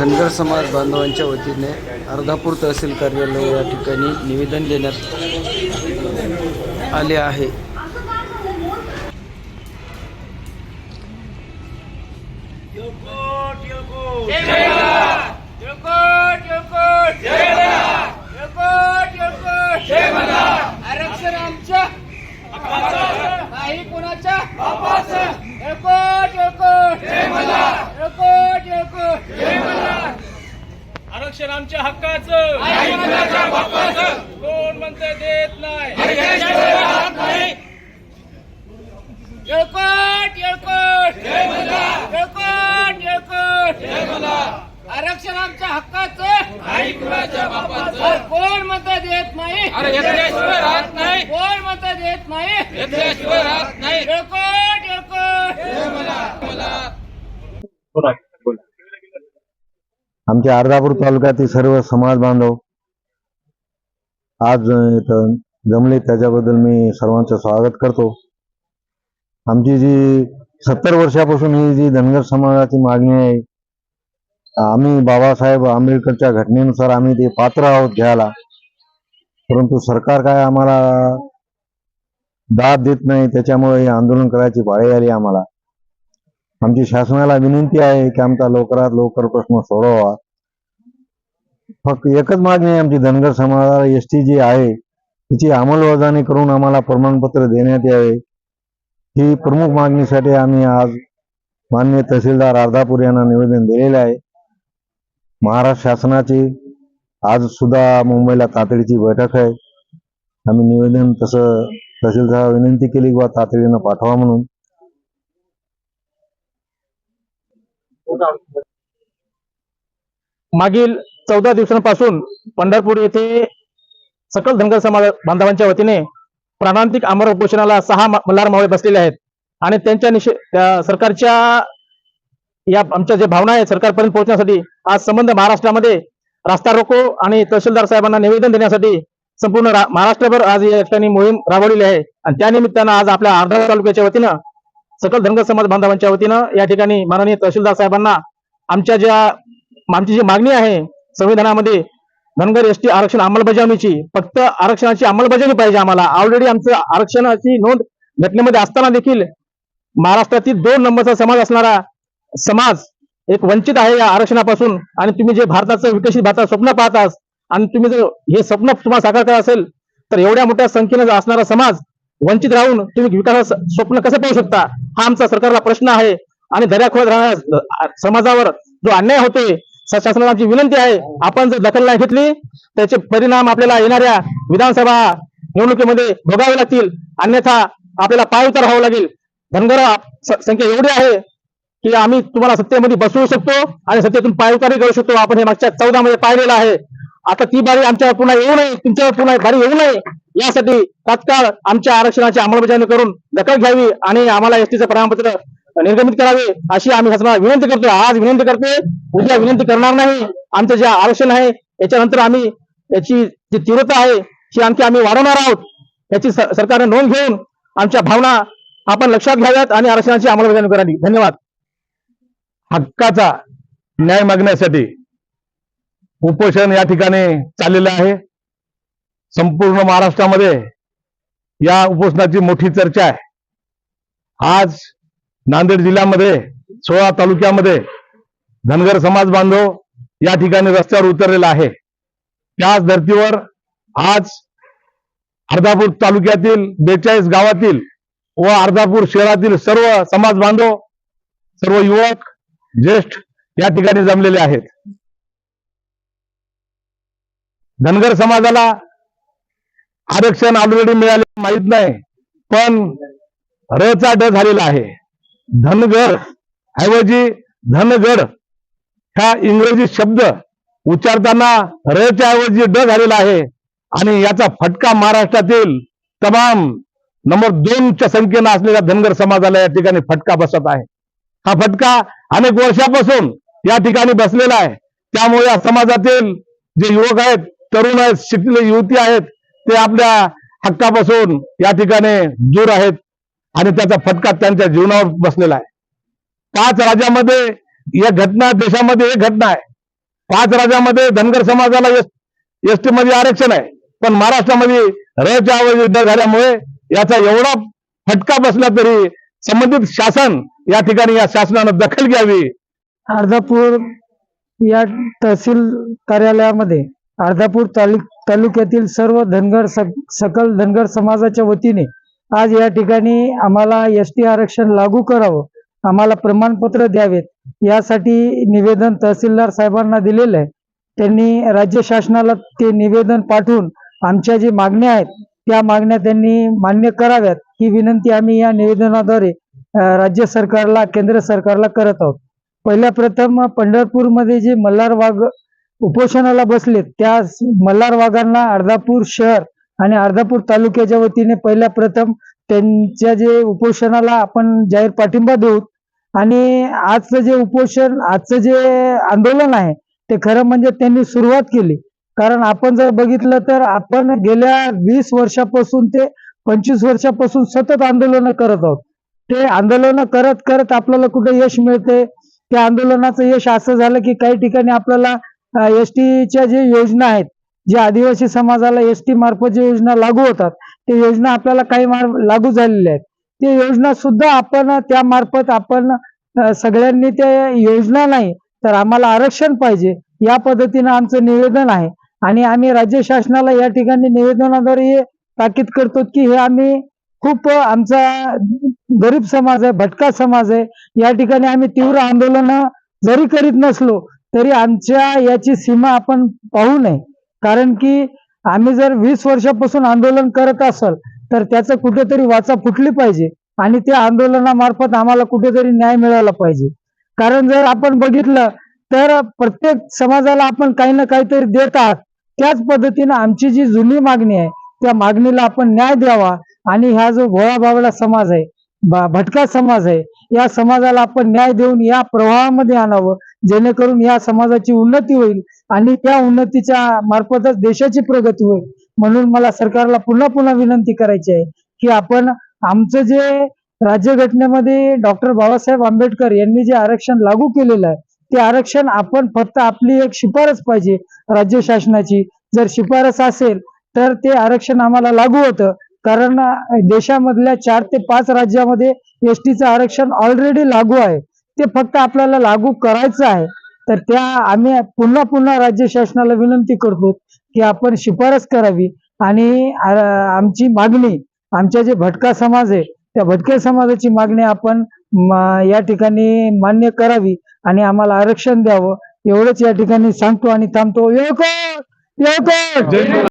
धनगर समाज बांधवांच्या वतीने अर्धापूर तहसील कार्यालय या ठिकाणी निवेदन देण्यात आले आहे. आरक्षण आरक्षण आमच्या हक्काचं. कोण म्हणते देत नाही. एकट एकट एकट एकट आरक्षण आमच्या हक्काचं. कोण मत देत नाही? राहत नाही. कोण मत देत नाही? राहत नाही. एकट एकट आमच्या अर्धापूर तालुक्यातील सर्व समाज बांधव आज इथं जमले त्याच्याबद्दल मी सर्वांचं स्वागत करतो. आमची जी सत्तर वर्षापासून ही जी धनगर समाजाची मागणी आहे आम्ही बाबासाहेब आंबेडकरच्या घटनेनुसार आम्ही ते पात्र आहोत घ्यायला. परंतु सरकार काय आम्हाला दाद देत नाही त्याच्यामुळे हे आंदोलन करायची बाळी आली आम्हाला. आमची शासनाला विनंती आहे की आमचा लवकरात लवकर प्रश्न सोडवा. फक्त एकच मागणी आहे आमची धनगर समाजाला एस टी जी आहे तिची अंमलबजावणी करून आम्हाला प्रमाणपत्र देण्यात यावे. ही प्रमुख मागणीसाठी आम्ही आज मान्य तहसीलदार अर्धापूर यांना निवेदन दिलेले आहे. महाराष्ट्र शासनाची आज सुद्धा मुंबईला तातडीची बैठक आहे. आम्ही निवेदन तसं तहसीलदार विनंती केली किंवा तातडीनं पाठवा म्हणून. मागील चौदा दिवसांपासून पंढरपूर येथे सकल धनगर समाज बांधवांच्या वतीने प्राणांतिक आमर उपोषणाला सहा मल्हार मावळे बसलेले आहेत. आणि त्यांच्या निषे सरकारच्या या आमच्या जे भावना आहेत सरकारपर्यंत पोहोचण्यासाठी आज संबंध महाराष्ट्रामध्ये रास्ता रोको आणि तहसीलदार साहेबांना निवेदन देण्यासाठी संपूर्ण महाराष्ट्रभर आज या ठिकाणी मोहीम राबवलेली आहे. आणि त्यानिमित्तानं आज आपल्या आर्धा तालुक्याच्या वतीनं सकल धनगर समाज बांधवांच्या वतीनं या ठिकाणी माननीय तहसीलदार साहेबांना आमच्या ज्या आमची जी मागणी आहे संविधानामध्ये धनगर एसटी आरक्षण अंमलबजावणीची फक्त आरक्षणाची अंमलबजावणी पाहिजे आम्हाला. ऑलरेडी आमचं आरक्षणाची नोंद घटनेमध्ये असताना देखील महाराष्ट्रातील दोन नंबरचा समाज असणारा समाज एक वंचित आहे या आरक्षणापासून. आणि तुम्ही जे भारताचं विकसित भारताचं स्वप्न पाहतास आणि तुम्ही जर हे स्वप्न तुम्हाला साकार करायचं असेल तर एवढ्या मोठ्या संख्येनं असणारा समाज वंचित राहून तुम्ही विकासाचं स्वप्न कसं पाहू शकता? हा आमचा सरकारला प्रश्न आहे. आणि दर्याखोऱ्यात राहणाऱ्या समाजावर जो अन्याय होतोय स- शासनाला आमची विनंती आहे. आपण जर दखल नाही घेतली त्याचे परिणाम आपल्याला येणाऱ्या विधानसभा निवडणुकीमध्ये भोगावे लागतील. अन्यथा आपल्याला पाय उतार व्हावं लागेल. धनगर संख्या एवढी आहे की आम्ही तुम्हाला सत्तेमध्ये बसवू शकतो आणि सत्तेतून पायउतारही करू शकतो. आपण हे मागच्या चौदा मध्ये पाहिलेलं आहे. आता ती बारी आमच्यावर पुन्हा येऊ नये तुमच्यावर पुन्हा बारी येऊ नये. यासाठी तात्काळ आमच्या आरक्षणाची अंमलबजावणी करून दखल घ्यावी आणि आम्हाला एसटीचं प्रमाणपत्र निर्गमित करावे अशी आम्ही शासनाला विनंती करतो. आज विनंती करते उद्या विनंती करणार नाही. आमचं जे आरक्षण आहे याच्यानंतर आम्ही याची जी तीव्रता आहे ती आणखी आम्ही वाढवणार आहोत. याची सरकारने नोंद घेऊन आमच्या भावना आपण लक्षात घ्याव्यात आणि आरक्षणाची अंमलबजावणी करावी. धन्यवाद. हक्काचा न्याय मागण्यासाठी उपोषण या ठिकाणी चाललेलं आहे. संपूर्ण महाराष्ट्रामध्ये या उपोषणाची मोठी चर्चा आहे. आज नांदेड जिल्ह्यामध्ये सोळा तालुक्यामध्ये धनगर समाज बांधव या ठिकाणी रस्त्यावर उतरलेला आहे. त्याच धर्तीवर आज अर्धापूर तालुक्यातील बेचाळीस गावातील व अर्धापूर शहरातील सर्व समाज बांधव सर्व युवक ज्येष्ठ या ठिकाणी जमलेले आहेत. धनगर समाजाला आरक्षण ऑलरेडी मिळाले माहीत नाही. पण रचा ड झालेला आहे. धनगर ऐवजी धनगड ह्या इंग्रजी शब्द उच्चारताना रच्या ऐवजी ड झालेला आहे. आणि याचा फटका महाराष्ट्रातील तमाम नंबर दोनच्या संख्येनं असलेल्या धनगर समाजाला या ठिकाणी फटका बसत आहे. हा फटका अनेक वर्षापासून या ठिकाणी बसलेला आहे. त्यामुळे या समाजातील जे युवक आहेत तरुण आहेत शिकलेले युवती आहेत ते आपल्या हक्कापासून या ठिकाणी दूर आहेत आणि त्याचा फटका त्यांच्या जीवनावर बसलेला आहे. पाच राज्यामध्ये या घटना देशामध्ये एक घटना आहे. पाच राज्यामध्ये धनगर समाजाला एसमध्ये आरक्षण आहे. पण महाराष्ट्रामध्ये रयच्या आवाज युद्ध झाल्यामुळे याचा एवढा फटका बसला तरी संबंधित शासन या ठिकाणी या शासनानं दखल घ्यावी. अर्धापूर या तहसील कार्यालयामध्ये अर्धापूर तालुक तालुक्यातील सर्व धनगर सक- सकल धनगर समाजाच्या वतीने आज या ठिकाणी आम्हाला एस टी आरक्षण लागू करावं आम्हाला प्रमाणपत्र द्यावेत यासाठी निवेदन तहसीलदार साहेबांना दिलेलं आहे. त्यांनी राज्य शासनाला ते निवेदन पाठवून आमच्या जे मागण्या आहेत त्या मागण्या त्यांनी मान्य कराव्यात ही विनंती आम्ही या निवेदनाद्वारे राज्य सरकारला केंद्र सरकारला करत आहोत. पहिल्या प्रथम पंढरपूरमध्ये जे मल्हार वाघ उपोषणाला बसलेत. त्या मल्हार वाघांना अर्धापूर शहर आणि अर्धापूर तालुक्याच्या वतीने पहिल्या प्रथम त्यांच्या जे उपोषणाला आपण जाहीर पाठिंबा देऊ आणि आजचं जे उपोषण आजचं जे आंदोलन आहे ते खरं म्हणजे त्यांनी सुरुवात केली. कारण आपण जर बघितलं तर आपण गेल्या वीस वर्षापासून ते पंचवीस वर्षापासून सतत आंदोलन करत आहोत. ते आंदोलन करत करत आपल्याला कुठे यश मिळते त्या आंदोलनाचं यश असं झालं की काही ठिकाणी आपल्याला एस टीच्या जे योजना आहेत जे आदिवासी समाजाला एस टी मार्फत जे योजना लागू होतात ते योजना आपल्याला काही मार लागू झालेल्या आहेत. ते योजना सुद्धा आपण त्या मार्फत आपण सगळ्यांनी ते योजना नाही तर आम्हाला आरक्षण पाहिजे या पद्धतीनं आमचं निवेदन आहे. आणि आम्ही राज्य शासनाला या ठिकाणी निवेदनाद्वारे हे ताकीद करतो की हे आम्ही खूप आमचा गरीब समाज आहे भटका समाज आहे या ठिकाणी आम्ही तीव्र आंदोलन जरी करीत नसलो तरी आमच्या याची सीमा आपण पाहू नये. कारण की आम्ही जर वीस वर्षापासून आंदोलन करत असाल तर त्याचं कुठेतरी वाचा फुटली पाहिजे आणि त्या आंदोलनामार्फत आम्हाला कुठेतरी न्याय मिळाला पाहिजे. कारण जर आपण बघितलं तर प्रत्येक समाजाला आपण काही ना काहीतरी देत आहात. त्याच पद्धतीनं आमची जी जुनी मागणी आहे त्या मागणीला आपण न्याय द्यावा आणि हा जो भोळा बावळा समाज आहे भटका समाज आहे या समाजाला आपण न्याय देऊन या प्रवाहामध्ये आणावं जेणेकरून या समाजाची उन्नती होईल आणि त्या उन्नतीच्या मार्फतच देशाची प्रगती होईल. म्हणून मला सरकारला पुन्हा पुन्हा विनंती करायची आहे की आपण आमचं जे राज्यघटनेमध्ये डॉक्टर बाबासाहेब आंबेडकर यांनी जे आरक्षण लागू केलेलं आहे ते आरक्षण आपण फक्त आपली एक शिफारस पाहिजे राज्य शासनाची. जर शिफारस असेल तर ते आरक्षण आम्हाला लागू होतं. कारण देशामधल्या चार ते पाच राज्यामध्ये एस टीचं आरक्षण ऑलरेडी लागू आहे. ते फक्त आपल्याला लागू करायचं आहे तर त्या आम्ही पुन्हा पुन्हा राज्य शासनाला विनंती करतो की आपण शिफारस करावी. आणि आमची मागणी आमच्या जे भटका समाज आहे त्या भटक्या समाजाची मागणी आपण या ठिकाणी मान्य करावी आणि आम्हाला आरक्षण द्यावं. एवढंच या ठिकाणी सांगतो आणि थांबतो. येऊ येळकोट